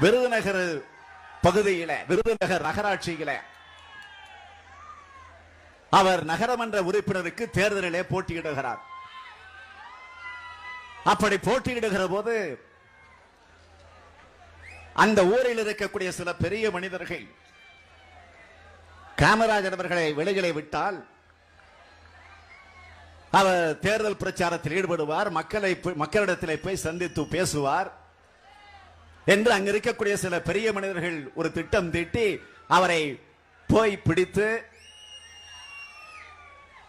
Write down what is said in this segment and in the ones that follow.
விருதுநகர் பகுதியில விருதுநகர் நகராட்சியில. அவர் நகரமன்ற உறுப்பினருக்கு தேர்தலிலே போட்டியிடுகிறார். அப்படி போட்டியிடுகிற போது அந்த ஊரில் இருக்கக்கூடிய சில பெரிய மனிதர்கள் காமராஜர் அவர்களை வெளியிலே விட்டால் அவர் தேர்தல் பிரச்சாரத்தில் ஈடுபடுவார் மக்களை போய்- மக்களிடத்திலே போய் சந்தித்து பேசுவார். என்று அங்க இருக்கக்கூடிய சில பெரிய மனிதர்கள் ஒரு திட்டம் தீட்டி அவரை போய் பிடித்து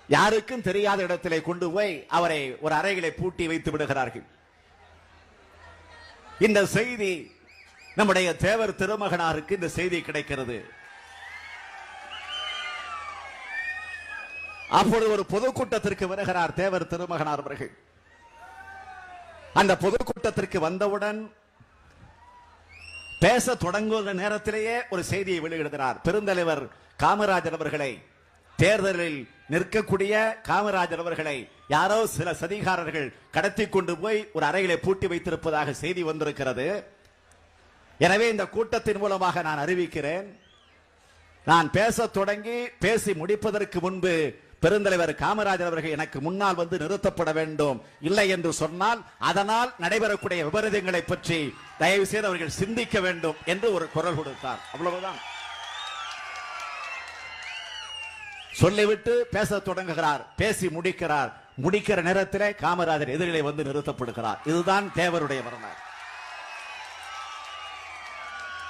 யாருக்கும் தெரியாத இடத்திலே கொண்டு போய் அவரை ஒரு அறைகளை பூட்டி வைத்து விடுகிறார்கள். இந்த செய்தி நம்முடைய தேவர் திருமகனாருக்கு இந்த செய்தி கிடைக்கிறது. அப்பொழுது ஒரு பொதுக்கூட்டத்திற்கு வருகிறார் தேவர் திருமகனார் அவர்கள். அந்த பொதுக்கூட்டத்திற்கு வந்தவுடன் பேச தொடங்குகிற நேரத்திலேயே ஒரு செய்தியை வெளியிடுகிறார். பெருந்தலைவர் காமராஜர் அவர்களை தேர்தலில் நிற்கக்கூடிய காமராஜர் அவர்களை யாரோ சில சதிகாரர்கள் கடத்தி கொண்டு போய் ஒரு அறையிலே பூட்டி வைத்திருப்பதாக செய்தி வந்திருக்கிறது. எனவே இந்த கூட்டத்தின் மூலமாக நான் அறிவிக்கிறேன். நான் பேச தொடங்கி பேசி முடிப்பதற்கு முன்பு பெருந்தலைவர் காமராஜர் அவர்கள் எனக்கு முன்னால் வந்து நிறுத்தப்பட வேண்டும் இல்லை என்று சொன்னால் அதனால் நடைபெறக்கூடிய விபரீதங்களை பற்றி தயவு செய்து அவர்கள் சிந்திக்க வேண்டும் என்று ஒரு குரல் கொடுத்தார். அவ்வளவுதான். சொல்லிவிட்டு பேச தொடங்குகிறார் பேசி முடிக்கிறார். முடிக்கிற நேரத்திலே காமராஜர் எதிரிலே வந்து நிறுத்தப்படுகிறார். இதுதான் தேவருடைய வரலாறு